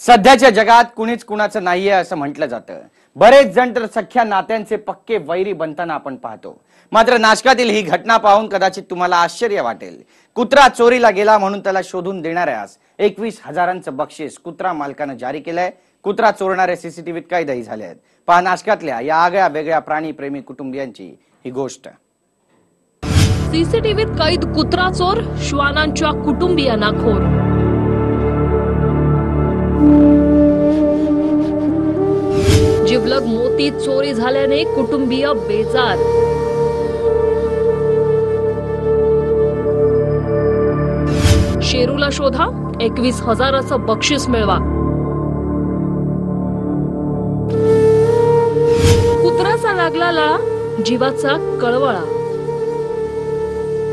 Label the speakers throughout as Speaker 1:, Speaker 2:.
Speaker 1: सध्याच्या जगात कुणीच कुणाचं नाहीये असं म्हटलं जातं. बरेच जण तर सख्या नात्यांचे पक्के वैरी बनताना आपण पाहतो. मात्र नाशकातील ही घटना पाहून कदाचित तुम्हाला आश्चर्य वाटेल. कुत्रा चोरीला गेला म्हणून त्याला शोधून देणाऱ्यास एकवीस हजारांचं बक्षीस कुत्रा मालकानं जारी केलंय. कुत्रा चोरणारे सीसीटीव्हीत कैदही झाले आहेत पहा नाशकातल्या या आगळ्या वेगळ्या प्राणी प्रेमी कुटुंबियांची ही गोष्ट.
Speaker 2: सीसीटीव्हीत कैद कुत्रा चोर श्वानांच्या कुटुंबियांना खोर. जिवलग मोती चोरी झाल्याने कुटुंबीय बेजार. शेरूला शोधा एकवीस हजाराचं बक्षीस मिळवा. कुत्राचा लागला लळा जीवाचा कळवळा.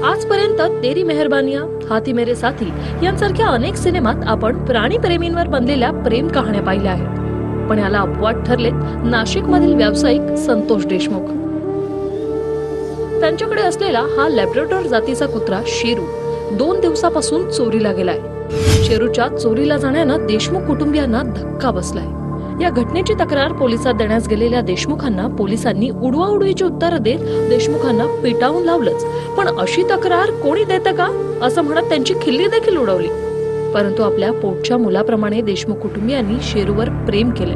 Speaker 2: आजपर्यंत तेरी मेहरबानिया हाती मेरे साथी यांसारख्या अनेक सिनेमात आपण प्राणीप्रेमींवर बनलेल्या प्रेम कहाण्या पाहिल्या आहेत. पण याला अपवाद ठरलेत नाशिक मधील व्यावसायिक संतोष देशमुख. त्यांच्याकडे असलेला हा लॅब्रेटॉर जातीचा कुत्रा शेरू दोन दिवसापासून चोरीला गेलाय. शेरूच्या चोरीला जाण्यानं देशमुख कुटुंबियांना धक्का बसलाय. या घटनेची तक्रार पोलिसात देण्यास गेलेल्या देशमुखांना पोलिसांनी उडवाउडवीची उत्तरं देत देशमुखांना पिटावून लावलंच. पण अशी तक्रार कोणी देतं का? असं म्हणत त्यांची खिल्ली देखील उडवली. परंतु आपल्या पोटच्या मुलाप्रमाणे देशमुख कुटुंबियांनी शेरूवर प्रेम केले.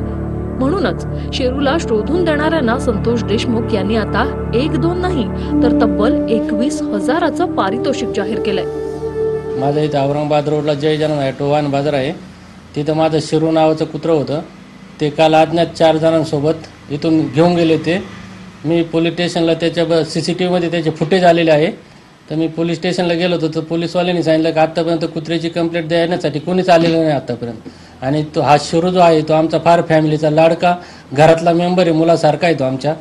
Speaker 2: म्हणूनच शेरूला शोधून देणाऱ्यांना संतोष देशमुख यांनी आता एक दोन नाही तर तब्बल एकवीस हजाराचं पारितोषिक जाहीर केलंय.
Speaker 3: माझं इथं औरंगाबाद रोडला जय जन आहे टोवान बाजार आहे. तिथं माझं शिरू नावाचं कुत्रं होतं. ते काल अज्ञात चार जणांसोबत इथून घेऊन गेले ते मी पोलीस स्टेशनला त्याच्या सी सी टी व्हीमध्ये त्याचे फुटेज आलेले आहे. तर मी पोलीस स्टेशनला गेलो होतो तर पोलीसवाल्यांनी सांगितलं की आत्तापर्यंत कुत्र्याची कंप्लेंट देण्यासाठी कोणीच आलेलं नाही आत्तापर्यंत आणि तो हा शिरू जो आहे तो आमचा फार फॅमिलीचा लाडका घरातला मेंबर आहे मुलासारखा आहे तो आमच्या.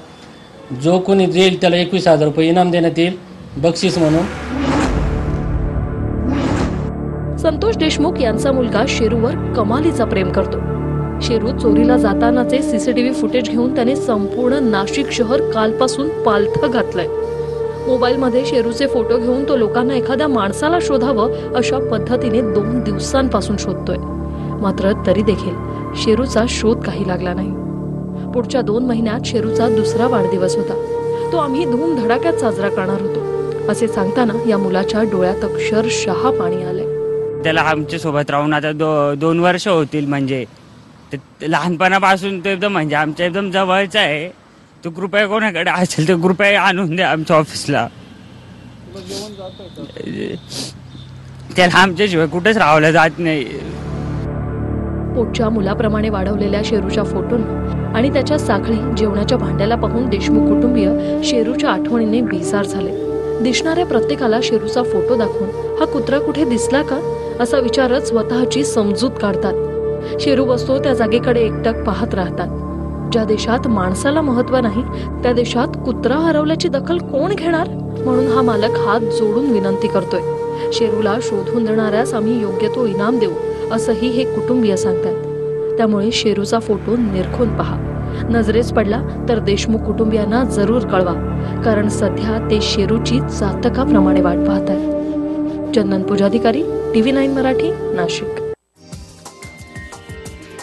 Speaker 3: जो कोणी देईल त्याला एकवीस हजार रुपये इनाम देण्यात येईल बक्षीस म्हणून.
Speaker 2: संतोष देशमुख यांचा मुलगा शेरूवर कमालीचा प्रेम करतो. शेरू चोरीला जातानाचे सीसीटीव्ही फुटेज घेऊन त्याने संपूर्ण नाशिक शहर कालपासून पालथं घातलंय. मोबाईलमध्ये शेरूचे फोटो घेऊन तो लोकांना एखाद्या माणसाला शोधावं अशा पद्धतीने दोन दिवसांपासून शोधतोय. मात्र तरी देखील शेरूचा शोध काही लागला नाही. पुढच्या दोन महिन्यात शेरूचा दुसरा वाढदिवस होता. तो आम्ही धूमधडाक्यात साजरा करणार होतो. असे सांगताना या मुलाच्या डोळ्यात अक्षरशः पाणी आले
Speaker 4: त्याला आमच्यासोबत राहून आता दो दोन वर्ष होतील म्हणजे. ते लहानपणापासून तो एकदम म्हणजे आमच्या एकदम जवळचा आहे. तो कृपया कोणाकडे असेल तर कृपया आणून द्या आमच्या ऑफिसला. त्याला आमच्याशिवाय कुठेच राहवलं जात नाही.
Speaker 2: पोटच्या मुलाप्रमाणे वाढवलेल्या शेरूच्या फोटोंना आणि त्याच्या साखळी जेवणाच्या भांड्याला पाहून देशमुख कुटुंबीय शेरूच्या आठवणीने बेजार झाले. दिसणाऱ्या प्रत्येकाला शेरूचा फोटो दाखवून हा कुत्रा कुठे दिसला का? असा विचारच स्वतःची समजूत काढतात. शेरू बसतो त्या जागेकडे एकटक पाहत राहतात. ज्या देशात माणसाला महत्त्व नाही त्या देशात कुत्रा हरवल्याची दखल कोण घेणार? म्हणून हा मालक हात जोडून विनंती करतोय. शेरूला शोधून देणाऱ्यास आम्ही योग्य तो इनाम देऊ असंही हे कुटुंबीय सांगतात. त्यामुळे शेरूचा फोटो निरखून पहा. नजरेस पडला तर देशमुख कुटुंबियांना जरूर कळवा कारण सध्या ते शेरूची जातकाप्रमाणे वाट पाहत आहेत चंदन पुजाधिकारी टीव्ही नाईन मराठी नाशिक.